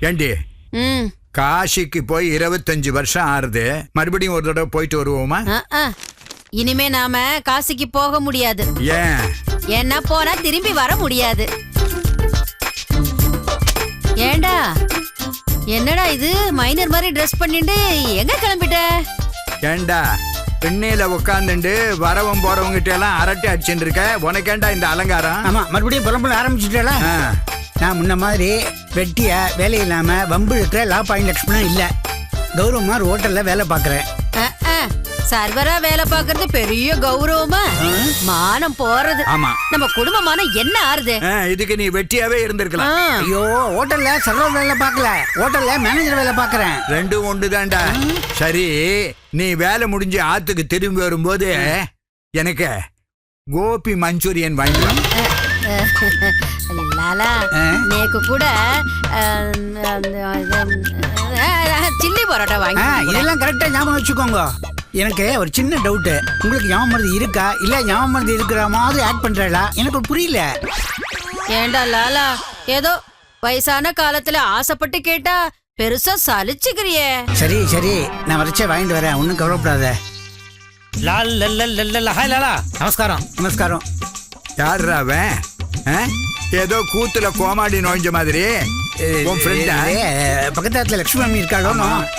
ஏண்டி? ம். காசிக்கு போய் இருபத்தஞ்சு வருஷம் ஆறுது. மறுபடியும் ஒரு தடவை போயிட்டு வருவோமா. இனிமே நாம காசிக்கு போக முடியாது. ஏன்? என்ன போனா திரும்பி வர முடியாது. ஏண்டா? என்னடா இது? மைனர் மாதிரி ட்ரெஸ் பண்ணிட்டு எங்க கிளம்பிட்ட? ஏண்டா? பெண்ணையில உட்காந்துண்டு வரவன் போறவங்கிட்ட எல்லாம் அரட்டை அடிச்சுட்டு இருக்க? உனக்கேண்டா இந்த அலங்காரம்? ஆமா மறுபடியும் புலம்புல ஆரம்பிச்சுட்டல? ஆ, நான் முன்ன மாதிரி வெட்டியா வேலை இல்லாம வம்பு இருக்கிற லா பாயிண்ட் லட்சுமணன் இல்ல. கௌரவமா ஒரு ஹோட்டல்ல வேலை பாக்குறேன். சர்வரா வேலை பார்க்கறது பெரிய கௌரவமா? மானம் போறது. ஆமா. நம்ம குடும்ப மானம் என்ன ஆறுது? இதுக்கு நீ வெட்டியாவே இருந்திருக்கலாம். ஐயோ ஹோட்டல்ல சர்வர் வேலை பார்க்கல. ஹோட்டல்ல மேனேஜர் வேலை பாக்குறேன் ரெண்டும் ஒண்ணுதான்டா. சரி நீ வேலை முடிஞ்சு ஆத்துக்கு திரும்பி வரும்போது எனக்கு கோபி மஞ்சூரியன் வாங்கிக்கலாம் லாலா நேக்கு கூட சில்லி பரோட்டா வாங்கி. இதெல்லாம் கரெக்டா ஞாபகம் வச்சுக்கோங்க. எனக்கு ஒரு சின்ன டவுட் உங்களுக்கு ஞாபகம் மருந்து இருக்கா? இல்ல ஞாபகம் மருந்து இருக்கிற மாதிரி ஆக்ட் பண்றா எனக்கு புரியல. ஏண்டா லாலா ஏதோ வயசான காலத்துல ஆசைப்பட்டு கேட்டா பெருசா சலிச்சுக்கிறியே. சரி சரி. நான் வரைச்சே வாங்கிட்டு வரேன். ஒன்றும் கவலைப்படாத. லால் லல் லல். ஹாய் லாலா. நமஸ்காரம். நமஸ்காரம். யாருடா அவன்? ஏதோ கூத்துல கோமாடி நோய்ஞ்ச மாதிரி. உன் ஃப்ரெண்டா பக்கத்துல லட்சுமி மாமி இருக்காளோ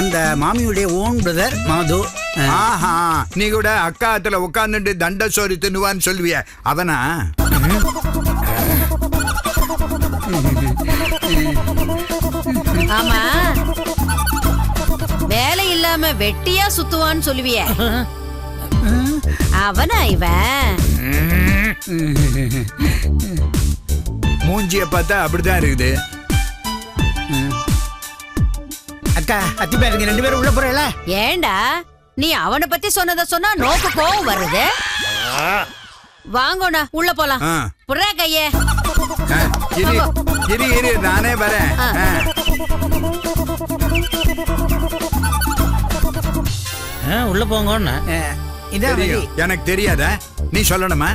அந்த மாமியுடைய ஓன் பிரதர் மாது. ஆஹா நீ கூட அக்காத்துல உட்காந்துட்டு தண்ட சோறு தின்னுவான்னு சொல்லுவிய. அவனா? ஆமா. வேலை இல்லாம வெட்டியா சுத்துவான்னு சொல்லுவியே. அவனா இவன்? மூஞ்சிய பார்த்தா அப்படிதான் இருக்குது. அக்கா அத்திப்பா இருக்கு ரெண்டு பேரும் உள்ள போறேல ஏண்டா? நீ அவனை பத்தி சொன்னத சொன்னா நோக்கு கோவம் வருது? வாங்கோண்ணா உள்ள போலாம். ஆ. புடுறா கையே. இரு இரு இரு நானே வரேன். உள்ள போங்கன்னு. எனக்கு தெரியாதா? நீ சொல்லணுமா?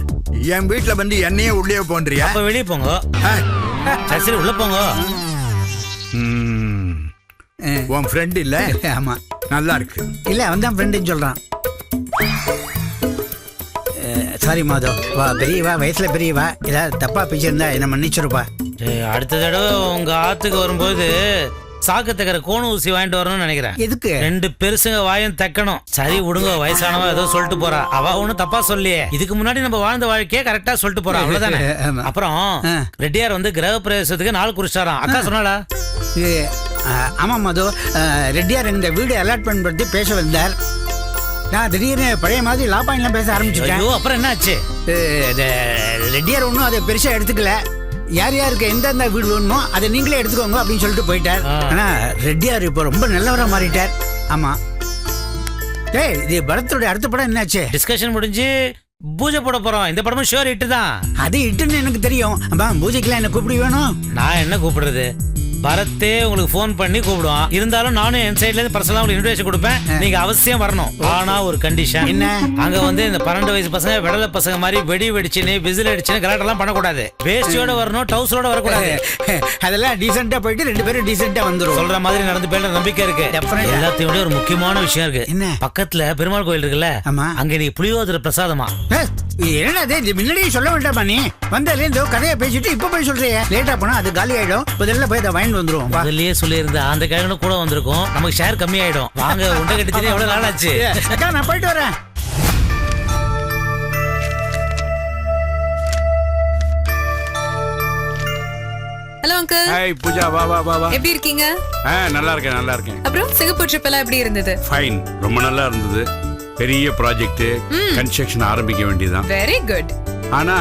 என் வீட்டுல வந்து என்னையே உள்ளே போன்றியா? அப்ப வெளியே போங்க. ஆ. சரி உள்ள போங்க. ம். உன் ஃப்ரெண்ட் இல்ல? ஆமா. நல்லா இருக்கு. இல்ல அவன் தான் ஃப்ரெண்டுன்னு சொல்றான். சாரி மாதவ் வா பெரியவா வயசுல பெரியவா ஏதாவது தப்பா பேசியிருந்தா என்ன மன்னிச்சிருப்பா. அடுத்த தடவை உங்க ஆத்துக்கு வரும்போது சாக்கு தக்கற கோண ஊசி வாங்கிட்டு வரணும்னு நினைக்கிறேன். எதுக்கு? ரெண்டு பெருசுங்க வாயும் தைக்கணும். சரி விடுங்க வயசானவ ஏதோ சொல்லிட்டு போறா. அவ ஒண்ணும் தப்பா சொல்லியே. இதுக்கு முன்னாடி நம்ம வாழ்ந்த வாழ்க்கையே கரெக்டா சொல்லிட்டு போறா. அவ்வளவுதானே. அப்புறம். ரெட்டியார் வந்து கிரக பிரவேசத்துக்கு நாள் குறிச்சாராம். அக்கா ஆ, ஆமா மது. ரெட்டியார் இந்த வீடு அலாட்மெண்ட் பத்தி பேச வந்தார். நான் திடீர்னு பழைய மாதிரி லா பாயிண்ட்லாம் பேச ஆரம்பிச்சுட்டேன். அப்புறம் என்ன ஆச்சு இது, இது, ரெட்டியார் ஒன்றும் அதை பெருசா எடுத்துக்கல. யார் யாருக்கு எந்தெந்த வீடு வேணுமோ அதை நீங்களே எடுத்துக்கோங்க அப்படின்னு சொல்லிட்டு போயிட்டார். ஆனா ரெட்டியார் இப்போ ரொம்ப நல்லவரா மாறிட்டார். ஆமா. டேய் இது பரத்தோட அடுத்த படம் என்னாச்சு? டிஸ்கஷன் முடிஞ்சு பூஜை போட போறோம். இந்த படமும் ஷோர் ஹிட் தான். அது இட்டுன்னு எனக்கு தெரியும். அம்மா பூஜைக்கெல்லாம் என்ன கூப்பிடி வேணும்? நான் என்ன கூப்பிடுறது? பரத்தே உங்களுக்கு ஃபோன் பண்ணி கூப்பிடுவான். இருந்தாலும் நானும் என் சைடுல இருந்து பர்சனலா உங்களுக்கு இன்விடேஷன் கொடுப்பேன். நீங்க அவசியம் வரணும். ஆனா ஒரு கண்டிஷன் என்ன? அங்க வந்து இந்த பன்னெண்டு வயசு பசங்க விடல பசங்க மாதிரி வெடி வெடிச்சுன்னு விசில் அடிச்சுன்னு கலாட்டெல்லாம் பண்ணக்கூடாது. வேஸ்டியோட வரணும் டவுசரோட வரக்கூடாது. அதெல்லாம் டீசெண்டா போயிட்டு ரெண்டு பேரும் டீசெண்டா வந்துரும். சொல்ற மாதிரி நடந்து போயிட நம்பிக்கை இருக்கு. எல்லாத்தையும் விட ஒரு முக்கியமான விஷயம் இருக்கு. என்ன? பக்கத்துல பெருமாள் கோயில் இருக்குல்ல? ஆமா. அங்க நீ புளியோதர பிரசாதமா? என்னடா இது? முன்னாடியே சொல்ல வேண்டாமா நீ? வந்தாலே இந்த கதையை பேசிட்டு இப்ப போய் சொல்றியே. லேட்டா போனா அது காலி ஆயிடும் முதல்ல போய் அதை வாங்கிட்டு வந்துருவோம். வா. முதல்லயே சொல்லியிருந்தா அந்த கிழங்கு கூட வந்திருக்கும். நமக்கு ஷேர் கம்மி ஆயிடும் வாங்க உண்டை கட்டி தெரியும் எவ்வளவு நாள் ஆச்சு? அக்கா நான் போயிட்டு வரேன். ஹலோ அங்கிள் ஹாய் பூஜா வா வா வா வா. எப்படி இருக்கீங்க? ஆ நல்லா இருக்கேன் நல்லா இருக்கேன். அப்புறம் சிங்கப்பூர் ட்ரிப் எல்லாம் எப்படி இருந்தது? ஃபைன் ரொம்ப நல்லா இருந்தது. பெரிய ப்ராஜெக்ட் கன்ஸ்ட்ரக்ஷன் ஆரம்பிக்க வேண்டியதுதான். வெரி குட் ஆனா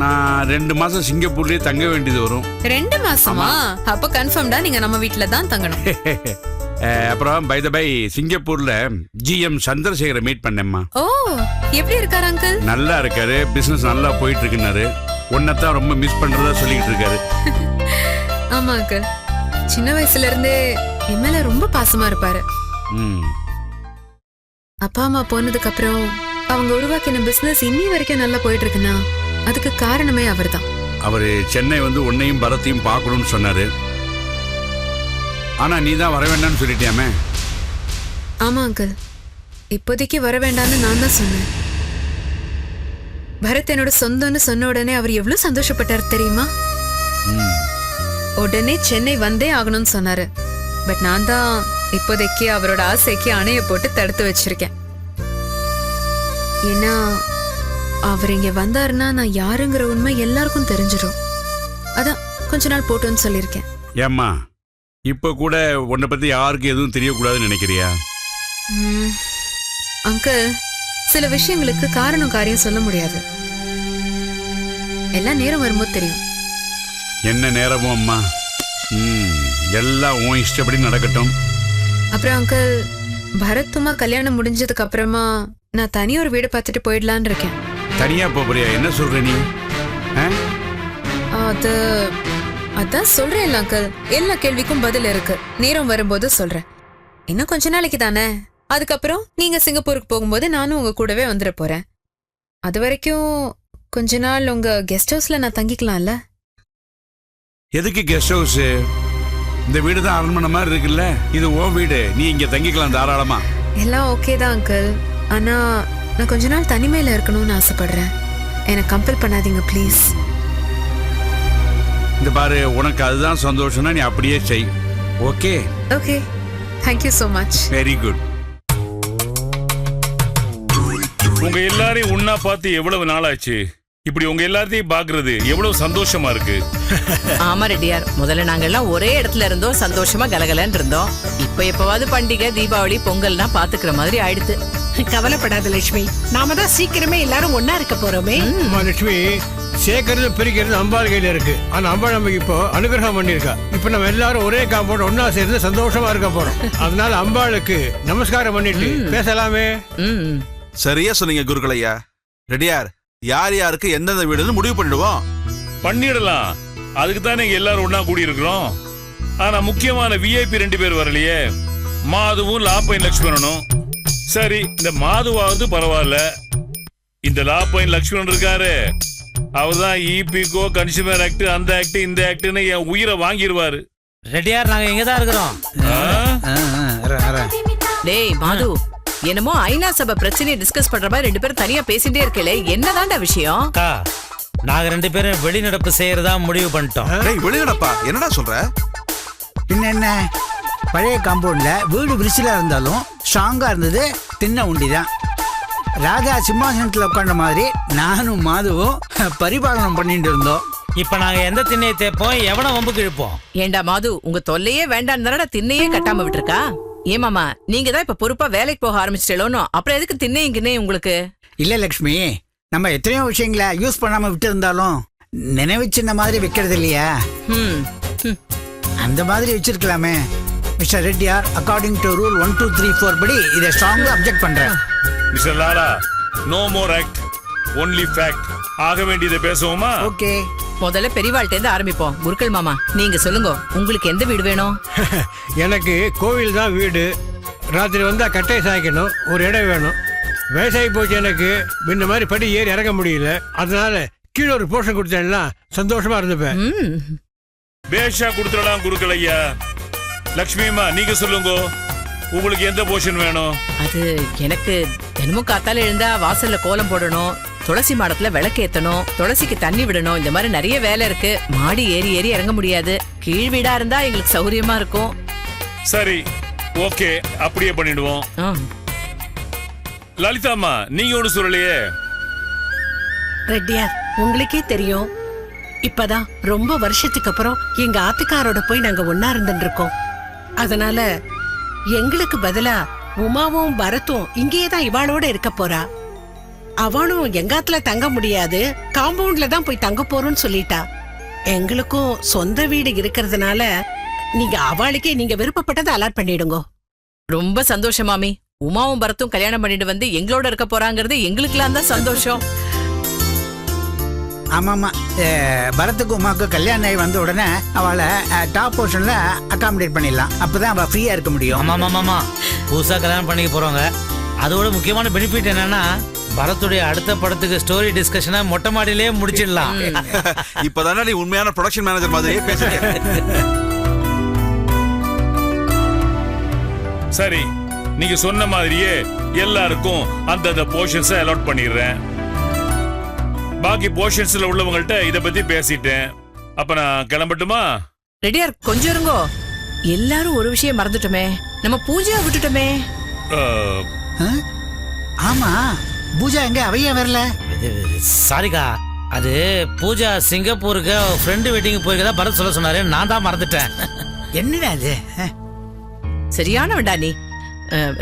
நான் ரெண்டு மாசம் சிங்கப்பூர்லயே தங்க வேண்டியது வரும். ரெண்டு மாசமா? அப்ப கன்ஃபார்ம்டா நீங்க நம்ம வீட்ல தான் தங்கணும். அப்புறம் பை த பை சிங்கப்பூர்ல ஜிஎம் சந்திரசேகரை மீட் பண்ணேம்மா. ஓ எப்படி இருக்காரு அங்கிள் நல்லா இருக்காரு பிசினஸ் நல்லா போயிட்டு இருக்குன்னாரு உன்னைத்தான் ரொம்ப மிஸ் பண்றதா சொல்லிட்டு இருக்காரு ஆமா அங்கிள் சின்ன வயசுல இருந்தே என் மேல ரொம்ப பாசமா இருப்பாரு. அப்பா அம்மா போனதுக்கு அப்புறம் அவங்க உருவாக்கின பிசினஸ் இன்னி வரைக்கும் நல்லா போயிட்டு இருக்குன்னா அதுக்கு காரணமே அவர்தான். அவர் சென்னை வந்து உன்னையும் பரத்தையும் பார்க்கணும்னு சொன்னாரு. ஆனா நீ தான் வர வேண்டாம்னு சொல்லிட்டியாமே? ஆமா அங்கிள் இப்போதைக்கு வர வேண்டாம்னு நான் தான் சொன்னேன். பரத் என்னோட சொந்தம்னு சொன்ன உடனே அவர் எவ்வளவு சந்தோஷப்பட்டார் தெரியுமா. உடனே சென்னை வந்தே ஆகணும்னு சொன்னாரு. பட் நான் தான் இப்போதைக்கு அவரோட ஆசைக்கு அணைய போட்டு தடுத்து வச்சிருக்கேன். ஏன்னா அவர் இங்க வந்தாருன்னா நான் யாருங்கிற உண்மை எல்லாருக்கும் தெரிஞ்சிடும் அதான் கொஞ்ச நாள் போட்டோன்னு சொல்லியிருக்கேன். ஏம்மா இப்ப கூட உன்னை பத்தி யாருக்கும் எதுவும் தெரியக்கூடாதுன்னு நினைக்கிறியா. அங்கிள் சில விஷயங்களுக்கு காரணம் காரியம் சொல்ல முடியாது. எல்லாம் நேரம் வரும்போது தெரியும். என்ன நேரமோ அம்மா? ம் எல்லாம் உன் இஷ்டப்படி நடக்கட்டும். அப்புறம் அங்கிள் பரத்துமா கல்யாணம் முடிஞ்சதுக்கு அப்புறமா நான் தனி ஒரு வீடு பார்த்துட்டு போயிடலான்னு இருக்கேன். தனியா போறியா? என்ன சொல்ற நீ? ஆ? அது அதான் சொல்றேன் அங்கிள். எல்லா கேள்விக்கும் பதில் இருக்கு. நேரம் வரும்போது சொல்றேன். இன்னும் கொஞ்ச நாளைக்கு தானே? அதுக்கப்புறம் நீங்க சிங்கப்பூருக்கு போகும்போது நானும் உங்க கூடவே வந்துட போறேன். அது வரைக்கும் கொஞ்ச நாள் உங்க கெஸ்ட் ஹவுஸ்ல நான் தங்கிக்கலாம்ல? எதுக்கு கெஸ்ட் ஹவுஸ்? இந்த வீடு தான் அரண்மனை மாதிரி இருக்குல்ல. இது உன் வீடு. நீ இங்க தங்கிக்கலாம் தாராளமா. எல்லாம் ஓகே தான் அங்கிள். ஆனா நான் கொஞ்ச நாள் தனிமையில இருக்கணும்னு ஆசைப்படுறேன். என்னை கம்பல் பண்ணாதீங்க ப்ளீஸ் இந்த பாரு உனக்கு அதுதான் சந்தோஷம்னா நீ அப்படியே செய். Okay okay thank you so much very good உங்க எல்லாரையும் ஒன்னா பார்த்து எவ்வளவு நாளாச்சு? இப்படி உங்க எல்லாத்தையும் பாக்குறது எவ்வளவு சந்தோஷமா இருக்கு? ஆமா ரெட்டியார். முதல்ல நாங்க எல்லாம் ஒரே இடத்துல இருந்தோம் சந்தோஷமா கலகலன்னு இருந்தோம். இப்ப எப்பவாவது பண்டிகை தீபாவளி பொங்கல்னா பாத்துக்கிற மாதிரி ஆயிடுது. கவலைப்படாத லட்சுமி. நாம தான் சீக்கிரமே எல்லாரும் ஒன்னா இருக்க போறோமே. அம்மா லட்சுமி. சேர்க்கறது பிரிக்கிறது அம்பாள் கையில இருக்கு. ஆனா அம்பாள் நமக்கு இப்போ அனுகிரகம் பண்ணிருக்கா இப்போ நம்ம எல்லாரும் ஒரே காம்பவுண்ட் ஒன்னா சேர்ந்து சந்தோஷமா இருக்க போறோம். அதனால அம்பாளுக்கு நமஸ்காரம் பண்ணிட்டு பேசலாமே. சரியா சொன்னீங்க குருக்கள் ஐயா ரெடியார் யார் யாருக்கு எந்தெந்த வீடுன்னு முடிவு பண்ணிடுவோம். பண்ணிடலாம். அதுக்கு தானே எல்லாரும் ஒன்னா கூடி இருக்கிறோம் ஆனா முக்கியமான விஐபி ரெண்டு பேர் வரலையே. மாதுவும் லாப்பைன் லட்சுமணனும் சரி இந்த மாதுவாவது பரவாயில்ல. இந்த லாப்பைன் லட்சுமணன் இருக்காரு. அவர்தான் இபிகோ கன்சியூமர் ஆக்ட் அந்த ஆக்ட் இந்த ஆக்ட்னு என் உயிரை வாங்கிடுவாரு ரெட்டியார் நாங்க இங்க தான் இருக்கிறோம். டேய் மாது என்னமோ ஐநா சபை பிரச்சனையை டிஸ்கஸ் பண்ற மாதிரி ரெண்டு பேரும் தனியா பேசிட்டே இருக்கலே என்னதான்டா விஷயம்? அக்கா நாங்க ரெண்டு பேரும் வெளிநடப்பு செய்யறதா முடிவு பண்ணிட்டோம். டேய் வெளிநடப்பா என்னடா சொல்ற? பின்ன என்ன? பழைய காம்பவுண்ட்ல வீடு விரிசலா இருந்தாலும் ஸ்ட்ராங்கா இருந்தது தின்ன உண்டிதான். ராஜா சிம்மாசனத்துல உட்கார்ந்த மாதிரி நானும் மாதுவும் பரிபாலனம் பண்ணிட்டு இருந்தோம். இப்ப நாங்க எந்த திண்ணையை தேப்போம் எவன வம்புக்கு இழுப்போம் ஏண்டா மாது உங்க தொல்லையே வேண்டாம் தானடா திண்ணையே கட்டாம விட்டுருக்கா? ஏமாமா நீங்க தான் இப்ப பொறுப்பா வேலைக்கு போக ஆரம்பிச்சிட்டேலோனோ அப்புறம் எதுக்கு திண்ணையும் கிண்ணையும் உங்களுக்கு? இல்ல லக்ஷ்மி நம்ம எத்தனையோ விஷயங்களை யூஸ் பண்ணாம விட்டு இருந்தாலும் நினைவு சின்ன மாதிரி வைக்கிறது இல்லையா. அந்த மாதிரி வச்சிருக்கலாமே. Mister Reddiyar according to rule one two three four படி இதை ஸ்ட்ராங்கா அப்ஜெக்ட் பண்றேன். Mister Lala no more act only fact ஆக வேண்டியதை பேசுவோமா? ஓகே. முதல்ல பெரியவாள்கிட்ட இருந்து ஆரம்பிப்போம். குருக்கள் மாமா நீங்க சொல்லுங்க உங்களுக்கு எந்த வீடு வேணும்? எனக்கு கோவில் தான் வீடு. ராத்திரி வந்தா கட்டையை சாய்க்கணும் ஒரு இடம் வேணும். வயசாகி போச்சு எனக்கு இந்த மாதிரி படி ஏறி இறங்க முடியல. அதனால கீழே ஒரு போர்ஷன் கொடுத்தேன்னா சந்தோஷமா இருந்துப்பேன். ம். பேஷா கொடுத்துடலாம் குருக்கள் ஐயா லக்ஷ்மியம்மா நீங்க சொல்லுங்க. உங்களுக்கு எந்த போர்ஷன் வேணும்? அது எனக்கு தினமும் காத்தால எழுந்தா வாசல்ல கோலம் போடணும் துளசி மாடத்துல விளக்கு ஏத்தணும் துளசிக்கு தண்ணி விடணும் இந்த மாதிரி நிறைய வேலை இருக்கு. மாடி ஏறி ஏறி இறங்க முடியாது. கீழ் வீடா இருந்தா எங்களுக்கு சௌரியமா இருக்கும். சரி ஓகே அப்படியே பண்ணிடுவோம். ஆ. லலிதாம்மா நீங்க ஒண்ணு சொல்லலையே. ரெட்டியார் உங்களுக்கே தெரியும். இப்பதான் ரொம்ப வருஷத்துக்கு அப்புறம் எங்க ஆத்துக்காரோட போய் நாங்க ஒன்னா இருந்துட்டு இருக்கோம். அதனால எங்களுக்கு பதிலா உமாவும் பரத்தும் இங்கேயே தான் இவாளோட இருக்க போறா. அவனும் எங்காத்துல தங்க முடியாது காம்பவுண்ட்ல தான் போய் தங்க போறோம்னு சொல்லிட்டா. எங்களுக்கும் சொந்த வீடு இருக்கிறதுனால நீங்க அவளுக்கே நீங்க விருப்பப்பட்டதை அலாட் பண்ணிடுங்க. ரொம்ப சந்தோஷம் மாமி. உமாவும் பரத்தும் கல்யாணம் பண்ணிட்டு வந்து எங்களோட இருக்க போறாங்கிறது எங்களுக்கெல்லாம் தான் சந்தோஷம். ஆமாமா. பரத்துக்கு உமாக்கு கல்யாணம் ஆகி வந்த உடனே அவளை டாப் போர்ஷன்ல அகாமடேட் பண்ணிடலாம். அப்பதான் அவ ஃப்ரீயா இருக்க முடியும். ஆமா ஆமா ஆமா புதுசா கல்யாணம் பண்ணிக்க போறவங்க. அதோட முக்கியமான பெனிஃபிட் என்னன்னா பரத்துடைய அடுத்த படத்துக்கு ஸ்டோரி டிஸ்கஷனை மொட்டை மாடியிலேயே முடிச்சிடலாம். இப்பதானே நீ உண்மையான ப்ரொடக்ஷன் மேனேஜர் மாதிரியே பேசுறீங்க. சரி நீங்க சொன்ன மாதிரியே எல்லாருக்கும் அந்தந்த போர்ஷன்ஸை அலாட் பண்ணிடுறேன். பாக்கி போர்ஷன்ஸ்ல உள்ளவங்கள்ட்ட இத பத்தி பேசிட்டேன். அப்ப நான் கிளம்பட்டுமா? ரெடியார் கொஞ்சம் இருங்கோ. எல்லாரும் ஒரு விஷயம் மறந்துட்டோமே. நம்ம பூஜையை விட்டுட்டோமே? ஆமா. பூஜா எங்க? அவையா வரல? சாரிக்கா. அது பூஜா சிங்கப்பூருக்கு ஃப்ரெண்டு வெட்டிங் போயிருக்கதா பரத் சொல்ல சொன்னாரு. நான் தான் மறந்துட்டேன். என்னடா அது ஆ? சரியான வேண்டா நீ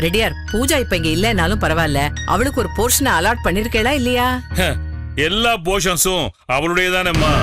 ரெடியார் பூஜா இப்ப இங்க இல்லைனாலும் பரவாயில்ல. அவளுக்கு ஒரு போர்ஷனை அலாட் பண்ணிருக்கேளா இல்லையா? எல்லா போர்ஷன்ஸும் அவளுடையதானேம்மா?